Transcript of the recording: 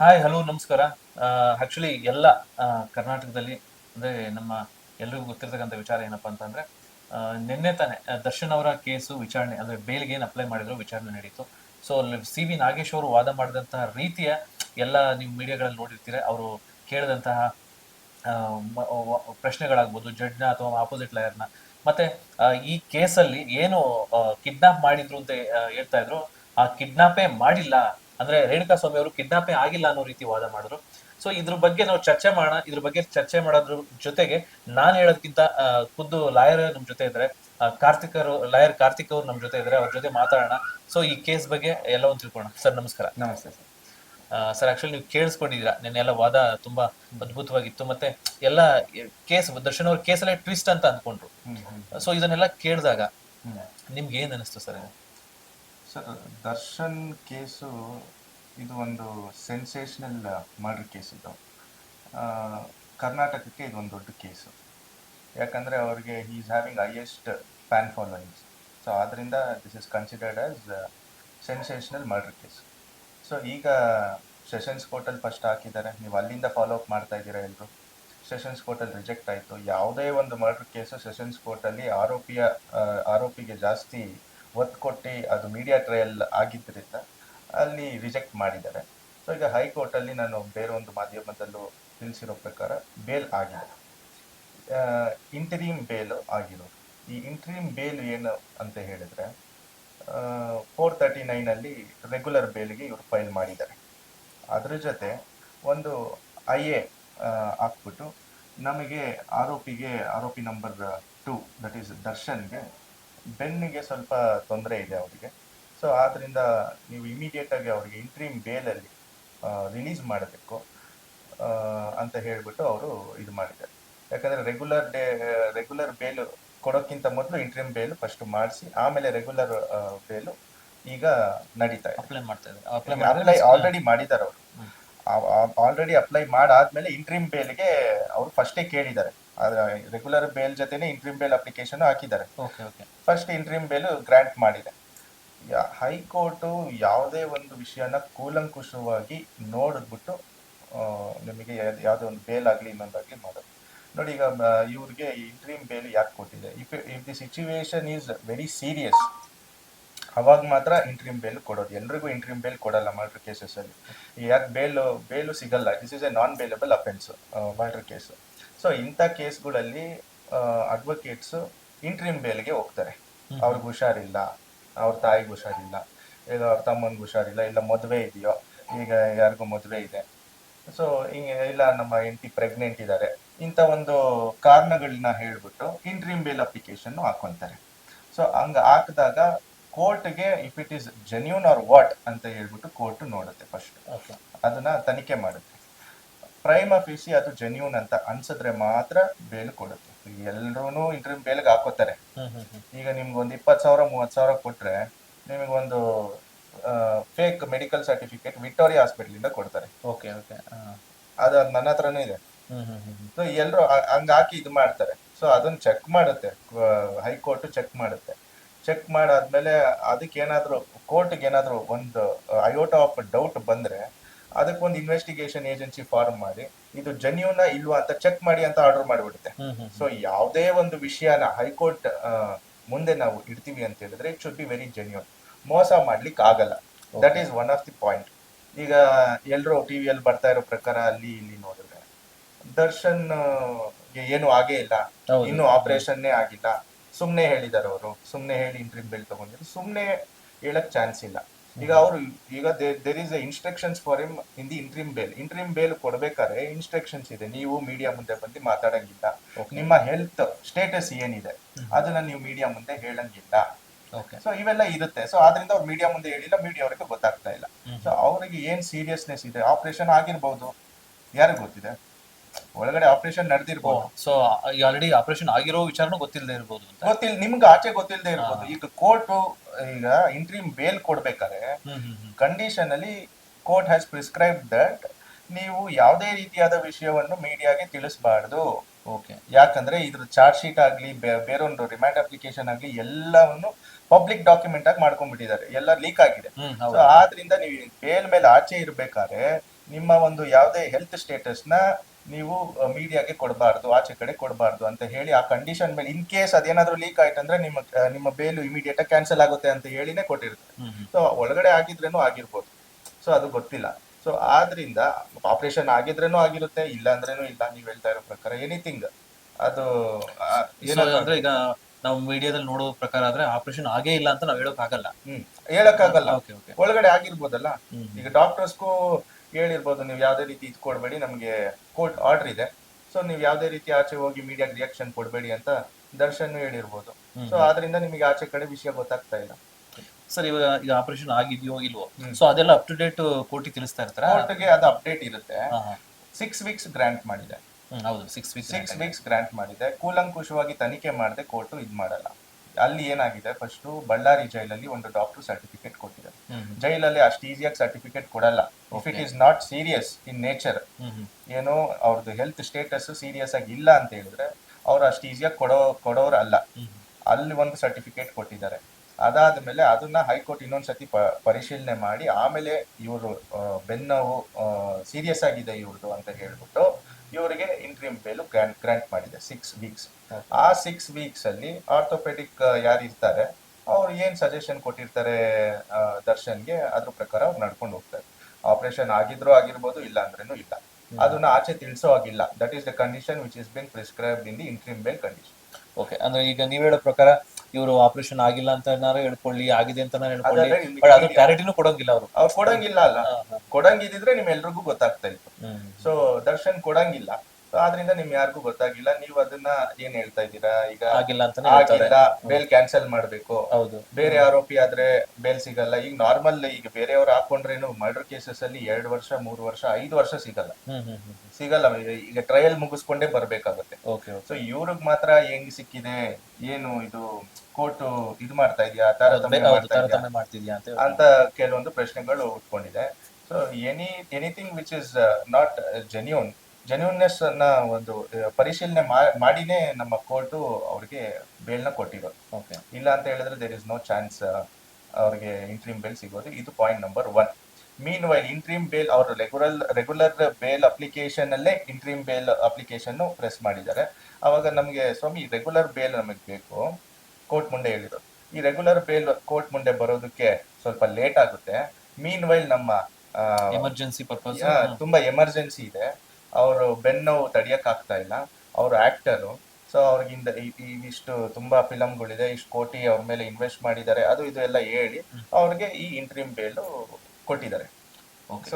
Hi hello ನಮಸ್ಕಾರ. Actually ಎಲ್ಲ ಕರ್ನಾಟಕದಲ್ಲಿ, ಅಂದರೆ ನಮ್ಮ ಎಲ್ರಿಗೂ ಗೊತ್ತಿರ್ತಕ್ಕಂಥ ವಿಚಾರ ಏನಪ್ಪ ಅಂತಂದ್ರೆ ನಿನ್ನೆ ತಾನೇ ದರ್ಶನ್ ಅವರ ಕೇಸು ವಿಚಾರಣೆ, ಅಂದರೆ ಬೇಲ್ಗೆ ಏನು ಅಪ್ಲೈ ಮಾಡಿದ್ರು, ವಿಚಾರಣೆ ನಡೀತು. ಸೊ ಸಿ ವಿ ನಾಗೇಶ್ ಅವರು ವಾದ ಮಾಡಿದಂತಹ ರೀತಿಯ ಎಲ್ಲ ನೀವು ಮೀಡಿಯಾಗಳಲ್ಲಿ ನೋಡಿರ್ತೀರ, ಅವರು ಕೇಳಿದಂತಹ ಪ್ರಶ್ನೆಗಳಾಗ್ಬೋದು ಜಡ್ನ ಅಥವಾ ಆಪೋಸಿಟ್ ಲಾಯರ್ನ ಮತ್ತೆ ಈ ಕೇಸಲ್ಲಿ ಏನು ಕಿಡ್ನಾಪ್ ಮಾಡಿದ್ರು ಅಂತ ಹೇಳ್ತಾ ಇದ್ರು, ಆ ಕಿಡ್ನಾಪೇ ಮಾಡಿಲ್ಲ ಅಂದ್ರೆ ರೇಣುಕಾ ಸ್ವಾಮಿ ಅವರು ಕಿಡ್ನಾಪೇ ಆಗಿಲ್ಲ ಅನ್ನೋ ರೀತಿ ವಾದ ಮಾಡಿದ್ರು. ಸೊ ಇದ್ರ ಬಗ್ಗೆ ನಾವು ಚರ್ಚೆ ಮಾಡೋಣ. ಇದ್ರ ಬಗ್ಗೆ ಚರ್ಚೆ ಮಾಡೋದ್ರ ಜೊತೆಗೆ ನಾನು ಹೇಳೋದಕ್ಕಿಂತ ಖುದ್ದು ಲಾಯರ್ ನಮ್ಮ ಜೊತೆ ಇದ್ದಾರೆ. ಕಾರ್ತಿಕರು ಕಾರ್ತಿಕ್ ಅವರು ಲಾಯರ್ ಕಾರ್ತಿಕ್ ಅವರು ನಮ್ಮ ಜೊತೆ ಇದ್ದಾರೆ. ಅವ್ರ ಜೊತೆ ಮಾತಾಡೋಣ. ಸೊ ಈ ಕೇಸ್ ಬಗ್ಗೆ ಎಲ್ಲವನ್ನು ತಿಳ್ಕೊಳ್ಳೋಣ. ಸರ್ ನಮಸ್ಕಾರ. ನಮಸ್ತೆ ಸರ್. ಸರ್ ಆಕ್ಚುಲಿ ನೀವು ಕೇಳಿಸ್ಕೊಂಡಿದ್ದೀರಾ. ನಿನ್ನೆಲ್ಲ ವಾದ ತುಂಬಾ ಅದ್ಭುತವಾಗಿತ್ತು. ಮತ್ತೆ ಎಲ್ಲ ಕೇಸ್ ದರ್ಶನ್ ಅವ್ರ ಕೇಸಲ್ಲೇ ಟ್ವಿಸ್ಟ್ ಅಂತ ಹ್ಮ್ ಸೊ ಇದನ್ನೆಲ್ಲ ಕೇಳಿದಾಗ. ನಿಮ್ಗೆ ಏನ್ ಅನಿಸ್ತು ಸರ್? ಸರ್ ದರ್ಶನ್ ಕೇಸು ಇದು ಒಂದು ಸೆನ್ಸೇಷನಲ್ ಮರ್ಡರ್ ಕೇಸ್ ಇದು. ಕರ್ನಾಟಕಕ್ಕೆ ಇದೊಂದು ದೊಡ್ಡ ಕೇಸು ಯಾಕಂದರೆ ಅವ್ರಿಗೆ he is having highest fan followings so ಆದ್ದರಿಂದ this is considered as sensational murder case so ಈಗ ಸೆಷನ್ಸ್ ಕೋರ್ಟಲ್ಲಿ ಫಸ್ಟ್ ಹಾಕಿದ್ದಾರೆ. ನೀವು ಅಲ್ಲಿಂದ ಫಾಲೋ ಅಪ್ ಮಾಡ್ತಾ ಇದ್ದೀರಾ ಎಲ್ಲರೂ ಸೆಷನ್ಸ್ ಕೋರ್ಟಲ್ಲಿ ರಿಜೆಕ್ಟ್ ಆಯಿತು. ಯಾವುದೇ ಒಂದು ಮರ್ಡರ್ ಕೇಸು ಸೆಷನ್ಸ್ ಕೋರ್ಟಲ್ಲಿ ಆರೋಪಿಯ ಆರೋಪಿಗೆ ಜಾಸ್ತಿ ಒತ್ತು ಕೊಟ್ಟು ಅದು ಮೀಡಿಯಾ ಟ್ರಯಲ್ ಆಗಿದ್ದರಿಂದ ಅಲ್ಲಿ ರಿಜೆಕ್ಟ್ ಮಾಡಿದ್ದಾರೆ. ಸೊ ಈಗ ಹೈಕೋರ್ಟಲ್ಲಿ ನಾನು ಬೇರೆ ಒಂದು ಮಾಧ್ಯಮದಲ್ಲೂ ತಿಳಿಸಿರೋ ಪ್ರಕಾರ ಬೇಲ್ ಆಗಿದೆ ಇಂಟರೀಮ್ ಬೇಲ್ ಆಗಿರೋದು. ಈ ಇಂಟರೀಮ್ ಬೇಲ್ ಏನು ಅಂತ ಹೇಳಿದ್ರೆ ಫೋರ್ ತರ್ಟಿ ನೈನಲ್ಲಿ ರೆಗ್ಯುಲರ್ ಬೇಲ್ಗೆ ಇವರು ಫೈಲ್ ಮಾಡಿದ್ದಾರೆ. ಅದರ ಜೊತೆ ಒಂದು ಐ ಎ ಹಾಕ್ಬಿಟ್ಟು ನಮಗೆ ಆರೋಪಿಗೆ, ಆರೋಪಿ ನಂಬರ್ ಟು ದಟ್ ಈಸ್ ದರ್ಶನ್ಗೆ ಬೆನ್ನಿಗೆ ಸ್ವಲ್ಪ ತೊಂದರೆ ಇದೆ ಅವರಿಗೆ. ಸೊ ಆದ್ರಿಂದ ನೀವು ಇಮಿಡಿಯೇಟ್ ಆಗಿ ಅವರಿಗೆ ಇಂಟ್ರೀಮ್ ಬೇಲಲ್ಲಿ ರಿಲೀಸ್ ಮಾಡಬೇಕು ಅಂತ ಹೇಳಿಬಿಟ್ಟು ಅವರು ಇದು ಮಾಡಿದ್ದಾರೆ. ಯಾಕಂದ್ರೆ ರೆಗ್ಯುಲರ್ ಡೇ ರೆಗ್ಯುಲರ್ ಬೇಲ್ ಕೊಡೋಕ್ಕಿಂತ ಮೊದಲು ಇಂಟ್ರೀಮ್ ಬೇಲ್ ಫಸ್ಟ್ ಮಾಡಿಸಿ ಆಮೇಲೆ ರೆಗ್ಯುಲರ್ ಬೇಲು ಈಗ ನಡೀತಾ ಇದೆ. ಅಪ್ಲೈ ಮಾಡ್ತಾ ಇದ್ದಾರೆ. ಅಪ್ಲೈ ಅಪ್ಲೈ ಆಲ್ರೆಡಿ ಮಾಡಿದ್ದಾರೆ ಅವರು. ಆಲ್ರೆಡಿ ಅಪ್ಲೈ ಮಾಡಾದ್ಮೇಲೆ ಇಂಟ್ರೀಮ್ ಬೇಲ್ಗೆ ಅವರು ಫಸ್ಟೇ ಕೇಳಿದ್ದಾರೆ. ರೆಗ್ಯುಲರ್ ಬೇಲ್ ಜೊತೆನೆ ಇಂಟ್ರೀಮ್ ಬೇಲ್ ಅಪ್ಲಿಕೇಶನ್ ಹಾಕಿದ್ದಾರೆ. Okay okay first interim bail grant ಮಾಡಿದೆ. ಹೈಕೋರ್ಟು ಯಾವುದೇ ಒಂದು ವಿಷಯನ ಕೂಲಂಕುಷವಾಗಿ ನೋಡಿದ್ಬಿಟ್ಟು ನಿಮಗೆ ಯಾವುದೋ ಒಂದು ಬೇಲ್ ಆಗಲಿ ಇನ್ನೊಂದಾಗಲಿ ಮಾಡೋದು. ನೋಡಿ ಈಗ ಇವ್ರಿಗೆ ಇಂಟ್ರೀಮ್ ಬೇಲ್ ಯಾಕೆ ಕೊಟ್ಟಿದೆ? If if the situation is very serious ಅವಾಗ ಮಾತ್ರ ಇಂಟ್ರೀಮ್ ಬೇಲ್ ಕೊಡೋದು. ಎಲ್ರಿಗೂ ಇಂಟ್ರೀಮ್ ಬೇಲ್ ಕೊಡಲ್ಲ ಮರ್ಡರ್ ಕೇಸಸ್ ಅಲ್ಲಿ. ಯಾಕೆ ಬೇಲು ಬೇಲು ಸಿಗಲ್ಲ? This is a non bailable offence murder case so ಇಂಥ ಕೇಸ್ಗಳಲ್ಲಿ ಅಡ್ವೊಕೇಟ್ಸ್ ಇಂಟ್ರಿಮ್ ಬೇಲ್ಗೆ ಹೋಗ್ತಾರೆ. ಅವ್ರಿಗೆ ಹುಷಾರಿಲ್ಲ. ಅವ್ರ ತಾಯಿಗೆ ಹುಷಾರಿಲ್ಲ. ಈಗ ಅವ್ರ ತಮ್ಮನಿಗೆ ಹುಷಾರಿಲ್ಲ. ಇಲ್ಲ ಮದುವೆ ಇದೆಯೋ? ಈಗ ಯಾರಿಗೂ ಮದುವೆ ಇದೆ. ಸೊ ಇಲ್ಲ ನಮ್ಮ ಹೆಂಡತಿ ಪ್ರೆಗ್ನೆಂಟ್ ಇದ್ದಾರೆ ಇಂಥ ಒಂದು ಕಾರಣಗಳನ್ನ ಹೇಳ್ಬಿಟ್ಟು ಇಂಟ್ರಿಮ್ ಬೇಲ್ ಅಪ್ಲಿಕೇಶನ್ ಹಾಕೊಂತಾರೆ. ಸೊ ಹಂಗ ಹಾಕಿದಾಗ ಕೋರ್ಟ್ಗೆ if it is genuine or what ಅಂತ ಹೇಳ್ಬಿಟ್ಟು ಕೋರ್ಟ್ ನೋಡುತ್ತೆ ಫಸ್ಟ್ ಓಕೆ ಅದನ್ನ ತನಿಖೆ ಮಾಡುತ್ತೆ. ಪ್ರೈಮ್ ಆಫೀಸಿ ಅದು ಜೆನ್ಯೂನ್ ಅಂತ ಅನ್ಸಿದ್ರೆ ಮಾತ್ರ ಬೇಲ್ ಕೊಡುತ್ತೆ. ಎಲ್ರೂ ಇಂಟರ್ವ್ಯೂ ಬೇಲ್ಗೆ ಹಾಕೋತಾರೆ. ಈಗ ನಿಮ್ಗೆ ಒಂದು ಇಪ್ಪತ್ತು ಸಾವಿರ ಮೂವತ್ತು ಸಾವಿರ ಕೊಟ್ರೆ ನಿಮಗೊಂದು ಫೇಕ್ ಮೆಡಿಕಲ್ ಸರ್ಟಿಫಿಕೇಟ್ ವಿಕ್ಟೋರಿಯಾ ಹಾಸ್ಪಿಟ್ಲಿಂದ ಕೊಡ್ತಾರೆ. ಓಕೆ ಓಕೆ ಅದು ನನ್ನ ಹತ್ರನೂ ಇದೆ. ಸೊ ಎಲ್ಲರೂ ಹಂಗ ಹಾಕಿ ಇದು ಮಾಡ್ತಾರೆ. ಸೊ ಅದನ್ನ ಚೆಕ್ ಮಾಡುತ್ತೆ ಹೈಕೋರ್ಟ್ ಚೆಕ್ ಮಾಡುತ್ತೆ. ಚೆಕ್ ಮಾಡಾದ್ಮೇಲೆ ಅದಕ್ಕೆ ಏನಾದ್ರು ಕೋರ್ಟ್ಗೆ ಏನಾದರೂ ಒಂದು ಅಯೋಟ ಆಫ್ ಡೌಟ್ ಬಂದ್ರೆ ಅದಕ್ಕೊಂದು ಇನ್ವೆಸ್ಟಿಗೇಷನ್ ಏಜೆನ್ಸಿ ಫಾರ್ಮ್ ಮಾಡಿ ಇದು ಜೆನ್ಯೂನ ಇಲ್ವಾ ಅಂತ ಚೆಕ್ ಮಾಡಿ ಅಂತ ಆರ್ಡರ್ ಮಾಡಿಬಿಡುತ್ತೆ. ಸೊ ಯಾವುದೇ ಒಂದು ವಿಷಯನ ಹೈಕೋರ್ಟ್ ಮುಂದೆ ನಾವು ಇಡ್ತೀವಿ ಅಂತ ಹೇಳಿದ್ರೆ it should be very genuine ಮೋಸ ಮಾಡ್ಲಿಕ್ಕೆ ಆಗಲ್ಲ. That is one of the point ಈಗ ಎಲ್ಲರೂ ಟಿವಿಯಲ್ಲಿ ಬರ್ತಾ ಇರೋ ಪ್ರಕಾರ ಅಲ್ಲಿ ಇಲ್ಲಿ ನೋಡಿದ್ರೆ ದರ್ಶನ್ಗೆ ಏನು ಆಗೇ ಇಲ್ಲ. ಇನ್ನು ಆಪರೇಷನ್ನೇ ಆಗಿಲ್ಲ. ಸುಮ್ನೆ ಹೇಳಿದಾರೆ ಅವರು. ಸುಮ್ನೆ ಹೇಳಿ ಇಂಟ್ರಿಮ್ ಬೆಲ್ ತಗೊಂಡಿದ್ರು. ಸುಮ್ನೆ ಹೇಳಕ್ ಚಾನ್ಸ್ ಇಲ್ಲ. ಈಗ ಅವರು ಈಗ there is instructions for him in the interim bail interim bail ಕೊಡ್ಬೇಕಾದ್ರೆ ಇನ್ಸ್ಟ್ರಕ್ಷನ್ಸ್ ಇದೆ. ನೀವು ಮೀಡಿಯಾ ಮುಂದೆ ಬಂದು ಮಾತಾಡಂಗಿಲ್ಲ. ನಿಮ್ಮ ಹೆಲ್ತ್ ಸ್ಟೇಟಸ್ ಏನಿದೆ ಅದನ್ನ ನೀವು ಮೀಡಿಯಾ ಮುಂದೆ ಹೇಳಂಗಿಲ್ಲ. ಓಕೆ ಸೊ ಇವೆಲ್ಲ ಇರುತ್ತೆ. ಸೊ ಆದ್ರಿಂದ ಅವ್ರು ಮೀಡಿಯಾ ಮುಂದೆ ಹೇಳಿಲ್ಲ ಮೀಡಿಯಾ ಅವರಿಗೆ ಗೊತ್ತಾಗ್ತಾ ಇಲ್ಲ. ಸೊ ಅವರಿಗೆ ಏನ್ ಸೀರಿಯಸ್ನೆಸ್ ಇದೆ? ಆಪರೇಷನ್ ಆಗಿರ್ಬೋದು. ಯಾರಿಗ್ ಗೊತ್ತಿದೆ? ಒಳಗಡೆ ಆಪರೇಷನ್ ನಡೆದಿರ್ಬೋದು. ಸೊ ಆಲ್ರೆಡಿ ಆಪರೇಷನ್ ಆಗಿರೋ ವಿಚಾರನೂ ಗೊತ್ತಿಲ್ಲದೆ ಇರ್ಬೋದು ಅಂತ. ಗೊತ್ತಿಲ್ಲ ನಿಮ್ಗೆ ಆಚೆ ಗೊತ್ತಿಲ್ಲದೆ ಇರ್ಬೋದು. ಈಗ ಕೋರ್ಟ್ ಈಗ ಇಂಟ್ರೀಮ್ ಬೇಲ್ ಕೊಡ್ಬೇಕಾದ್ರೆ ಕಂಡೀಷನ್ ಅಲ್ಲಿ ಕೋರ್ಟ್ ಹ್ಯಾಸ್ ಪ್ರಿಸ್ಕ್ರೈಬ್ ದಟ್ ನೀವು ಯಾವುದೇ ರೀತಿಯಾದ ವಿಷಯವನ್ನು ಮೀಡಿಯಾಗೆ ತಿಳಿಸಬಾರ್ದು. ಓಕೆ ಯಾಕಂದ್ರೆ ಇದ್ರ ಚಾರ್ಜ್ ಶೀಟ್ ಆಗ್ಲಿ ಬೇರೊಂದು ಬೇರೆ ಒಂದು ರಿಮ್ಯಾಂಡ್ ಅಪ್ಲಿಕೇಶನ್ ಆಗ್ಲಿ ಎಲ್ಲವನ್ನು ಪಬ್ಲಿಕ್ ಡಾಕ್ಯುಮೆಂಟ್ ಆಗಿ ಮಾಡ್ಕೊಂಡ್ಬಿಟ್ಟಿದ್ದಾರೆ. ಎಲ್ಲ ಲೀಕ್ ಆಗಿದೆ. ಸೊ ಆದ್ರಿಂದ ನೀವು ಬೇಲ್ ಮೇಲೆ ಆಚೆ ಇರಬೇಕಾದ್ರೆ ನಿಮ್ಮ ಒಂದು ಯಾವುದೇ ಹೆಲ್ತ್ ಸ್ಟೇಟಸ್ನ ನೀವು ಮೀಡಿಯಾಗೆ ಕೊಡಬಾರ್ದು ಆಚೆ ಕಡೆ ಕೊಡಬಾರ್ದು ಅಂತ ಹೇಳಿ ಆ ಕಂಡೀಷನ್ ಮೇಲೆ ಇನ್ ಕೇಸ್ ಅದೇನಾದ್ರೂ ಲೀಕ್ ಆಯ್ತಂದ್ರೆ ನಿಮ್ಮ ನಿಮ್ಮ ಬೇಲು ಇಮಿಡಿಯೇಟ್ ಆಗಿ ಕ್ಯಾನ್ಸಲ್ ಆಗುತ್ತೆ ಅಂತ ಹೇಳಿನೇ ಕೊಟ್ಟಿರುತ್ತೆ. ಸೊ ಒಳಗಡೆ ಆಗಿದ್ರೇನು ಆಗಿರ್ಬೋದು. ಸೊ ಅದು ಗೊತ್ತಿಲ್ಲ. ಸೊ ಆದ್ರಿಂದ ಆಪರೇಷನ್ ಆಗಿದ್ರೇನು ಆಗಿರುತ್ತೆ ಇಲ್ಲ ಅಂದ್ರೇನು ಇಲ್ಲ. ನೀವ್ ಹೇಳ್ತಾ ಇರೋ ಪ್ರಕಾರ ಎನಿಥಿಂಗ್ ಅದು ಏನಾದ್ರೆ ಅಂದ್ರೆ ಈಗ ನಾವು ಮೀಡಿಯಾದಲ್ಲಿ ನೋಡೋ ಪ್ರಕಾರ ಆದ್ರೆ ಆಪರೇಷನ್ ಆಗೇ ಇಲ್ಲ ಅಂತ ನಾವ್ ಹೇಳಕ್ ಆಗಲ್ಲ ಹ್ಮ್. ಹೇಳಕ್ಕಾಗಲ್ಲ. ಓಕೆ ಓಕೆ ಒಳಗಡೆ ಆಗಿರ್ಬೋದಲ್ಲ? ಈಗ ಡಾಕ್ಟರ್ಸ್ಗೂ ಹೇಳಿರ್ಬೋದು ನೀವು ಯಾವುದೇ ರೀತಿ ಇದು ಕೊಡಬೇಡಿ ನಮಗೆ ಕೋರ್ಟ್ ಆರ್ಡರ್ ಇದೆ. ಸೊ ನೀವು ಯಾವುದೇ ರೀತಿ ಆಚೆ ಹೋಗಿ ಮೀಡಿಯಾಗೆ ರಿಯಾಕ್ಷನ್ ಕೊಡಬೇಡಿ ಅಂತ ದರ್ಶನ್ ಹೇಳಿರ್ಬೋದು. ಸೊ ಆದ್ರಿಂದ ನಿಮಗೆ ಆಚೆ ಕಡೆ ವಿಷಯ ಗೊತ್ತಾಗ್ತಾ ಇಲ್ಲ. ಸರ್ ಇವಾಗ ಈಗ ಆಪರೇಷನ್ ಆಗಿದೆಯೋ ಇಲ್ವೋ. ಸೊ ಅದೆಲ್ಲ ಅಪ್ ಟು ಡೇಟ್ ಕೋರ್ಟಿಗೆ ತಿಳಿಸ್ತಾ ಇರ್ತಾರೆ? ಕೋರ್ಟ್ಗೆ ಅದು ಅಪ್ಡೇಟ್ ಇರುತ್ತೆ. ಸಿಕ್ಸ್ ವೀಕ್ಸ್ ಗ್ರಾಂಟ್ ಮಾಡಿದೆ. ಹೌದು. Six weeks six weeks grant ಮಾಡಿದೆ. ಕೂಲಂಕುಷವಾಗಿ ತನಿಖೆ ಮಾಡದೆ ಕೋರ್ಟ್ ಇದು ಮಾಡಲ್ಲ. ಅಲ್ಲಿ ಏನಾಗಿದೆ? ಫಸ್ಟ್ ಬಳ್ಳಾರಿ ಜೈಲಲ್ಲಿ ಒಂದು ಡಾಕ್ಟರ್ ಸರ್ಟಿಫಿಕೇಟ್ ಕೊಟ್ಟಿದ್ದಾರೆ. ಜೈಲಲ್ಲಿ ಅಷ್ಟು ಈಸಿಯಾಗಿ ಸರ್ಟಿಫಿಕೇಟ್ ಕೊಡಲ್ಲ. If it is not serious in nature ಏನು ಅವ್ರದ್ದು ಹೆಲ್ತ್ ಸ್ಟೇಟಸ್ ಸೀರಿಯಸ್ ಆಗಿ ಇಲ್ಲ ಅಂತ ಹೇಳಿದ್ರೆ ಅವ್ರು ಅಷ್ಟು ಈಸಿಯಾಗಿ ಕೊಡೋ ಕೊಡೋರು ಅಲ್ಲ. ಅಲ್ಲಿ ಒಂದು ಸರ್ಟಿಫಿಕೇಟ್ ಕೊಟ್ಟಿದ್ದಾರೆ. ಅದಾದ ಮೇಲೆ ಅದನ್ನ ಹೈಕೋರ್ಟ್ ಇನ್ನೊಂದ್ಸತಿ ಪ- ಪರಿಶೀಲನೆ ಮಾಡಿ ಆಮೇಲೆ ಇವರು ಬೆನ್ನೋವು ಸೀರಿಯಸ್ ಆಗಿದೆ ಇವ್ರದ್ದು ಅಂತ ಹೇಳ್ಬಿಟ್ಟು ಇವರಿಗೆ ಇಂಟ್ರಿಮ್ ಬೇಲು ಗ್ರಾಂಟ್ ಗ್ರ್ಯಾಂಟ್ ಮಾಡಿದೆ ಸಿಕ್ಸ್ ವೀಕ್ಸ್ ಆ ಸಿಕ್ಸ್ ವೀಕ್ಸ್ ಅಲ್ಲಿ ಆರ್ಥೋಪೆಡಿಕ್ ಯಾರು ಇರ್ತಾರೆ ಅವ್ರು ಏನ್ ಸಜೆಷನ್ ಕೊಟ್ಟಿರ್ತಾರೆ ದರ್ಶನ್ಗೆ ಅದ್ರ ಪ್ರಕಾರ ಅವ್ರು ನಡ್ಕೊಂಡು ಹೋಗ್ತಾರೆ. ಆಪರೇಷನ್ ಆಗಿದ್ರು ಆಗಿರ್ಬೋದು ಇಲ್ಲ. ಅಂದ್ರೇನು ಇಲ್ಲ ಅದನ್ನ ಆಚೆ ತಿಳಿಸೋ ಆಗಿಲ್ಲ that is the condition which is been prescribe in the interim bail condition okay ಅಂದ್ರೆ ಈಗ ನೀವ್ ಹೇಳೋ ಪ್ರಕಾರ ಇವರು ಆಪರೇಷನ್ ಆಗಿಲ್ಲ ಅಂತ ಏನಾರು ಹೇಳ್ಕೊಳ್ಳಿ ಆಗಿದೆ ಅಂತ ಹೇಳ್ಕೊಳ್ಳಿ ಬಟ್ ಅದು ಕ್ಲಾರಿಟಿನೂ ಕೊಡಂಗಿಲ್ಲ ಅವರು. ಅವ್ರು ಕೊಡಂಗಿಲ್ಲ ಅಲ್ಲ. ಕೊಡಂಗಿದ್ರೆ ನಿಮ್ ಎಲ್ರಿಗೂ ಗೊತ್ತಾಗ್ತಾ ಇತ್ತು. ಸೊ ದರ್ಶನ್ ಕೊಡಂಗಿಲ್ಲ. ಸೊ ಆದ್ರಿಂದ ನಿಮ್ ಯಾರಿಗೂ ಗೊತ್ತಾಗಿಲ್ಲ. ನೀವು ಅದನ್ನ ಏನ್ ಹೇಳ್ತಾ ಇದ್ದೀರಾ? ಈಗ ಆಗಿಲ್ಲ ಅಂತಾನೆ ಹೇಳ್ತಾರೆ. ಆಗಿಲ್ಲ ಬೇಲ್ ಕ್ಯಾನ್ಸಲ್ ಮಾಡ್ಬೇಕು. ಹೌದು. ಬೇರೆ ಆರೋಪಿ ಆದ್ರೆ ಬೇಲ್ ಸಿಗಲ್ಲ. ಈಗ ನಾರ್ಮಲ್ ಈಗ ಬೇರೆಯವ್ರು ಹಾಕೊಂಡ್ರೇನು ಮರ್ಡರ್ ಕೇಸಸ್ ಅಲ್ಲಿ ಎರಡು ವರ್ಷ ಮೂರು ವರ್ಷ ಐದು ವರ್ಷ ಸಿಗಲ್ಲ. ಹ್ಮ್ ಹ್ಮ್ ಹ್ಮ್ ಸಿಗಲ್ಲ. ಈಗ- ಈಗ ಟ್ರಯಲ್ ಮುಗಿಸ್ಕೊಂಡೇ ಬರ್ಬೇಕಾಗತ್ತೆ. ಓಕೆ ಓಕೆ ಸೊ ಇವ್ರಿಗೆ ಮಾತ್ರ ಹೆಂಗ್ ಸಿಕ್ಕಿದೆ? ಏನು ಇದು ಕೋರ್ಟ್ ಇದು ಮಾಡ್ತಾ ಇದೆಯಾ? ತಾರತಮ್ಯ ಹೌದು ಮಾಡ್ತಾ ಇದೆಯಾ? ತಾರತಮ್ಯ ಮಾಡ್ತಿದ್ಯಾ ಅಂತ ಹೇಳಿ. ಅಂತ ಕೆಲವೊಂದು ಪ್ರಶ್ನೆಗಳು ಉಟ್ಕೊಂಡಿದೆ. So any anything which is not genuine genuineness ಅನ್ನ ಒಂದು ಪರಿಶೀಲನೆ ಮಾಡಿನೇ ನಮ್ಮ ಕೋರ್ಟು ಅವ್ರಿಗೆ ಬೇಲ್ನ ಕೊಟ್ಟಿರೋದು. ಓಕೆ ಇಲ್ಲ ಅಂತ ಹೇಳಿದ್ರೆ ದೇರ್ ಇಸ್ ನೋ ಚಾನ್ಸ್ ಅವ್ರಿಗೆ ಇಂಟ್ರೀಮ್ ಬೇಲ್ ಸಿಗೋದು ಇದು point number one meanwhile interim bail ಅವರು ರೆಗ್ಯುಲರ್ ರೆಗ್ಯುಲರ್ ಬೇಲ್ ಅಪ್ಲಿಕೇಶನ್ ಅಲ್ಲೇ ಇಂಟ್ರೀಮ್ ಬೇಲ್ ಅಪ್ಲಿಕೇಶನ್ ಪ್ರೆಸ್ ಮಾಡಿದ್ದಾರೆ. ಅವಾಗ ನಮಗೆ ಸ್ವಾಮಿ ರೆಗ್ಯುಲರ್ ಬೇಲ್ ನಮಗೆ ಬೇಕು. ಕೋರ್ಟ್ ಮುಂದೆ ಹೇಳಿದ್ರು. ಈ ರೆಗ್ಯುಲರ್ ಬೇಲ್ ಕೋರ್ಟ್ ಮುಂದೆ ಬರೋದಕ್ಕೆ ಸ್ವಲ್ಪ ಲೇಟ್ ಆಗುತ್ತೆ. ಮೀನ್ ವೈಲ್ ನಮ್ಮ ಎಮರ್ಜೆನ್ಸಿ ಪರ್ಪಸ್ ತುಂಬಾ ಎಮರ್ಜೆನ್ಸಿ ಇದೆ. ಅವರು ಬೆನ್ನೋವು ತಡಿಯಕ್ ಆಗ್ತಾ ಇಲ್ಲ ಅವರು ಆಕ್ಟರು ಸೊ ಅವ್ರಿಗಿಂದ ಇಷ್ಟು ತುಂಬಾ ಫಿಲಮ್ಗಳಿದೆ ಇಷ್ಟು ಕೋಟಿ ಅವ್ರ ಮೇಲೆ ಇನ್ವೆಸ್ಟ್ ಮಾಡಿದ್ದಾರೆ. ಅದು ಇದು ಎಲ್ಲ ಹೇಳಿ ಅವ್ರಿಗೆ ಈ ಇಂಟ್ರೀಮ್ ಬೇಲು ಕೊಟ್ಟಿದ್ದಾರೆ. ಓಕೆ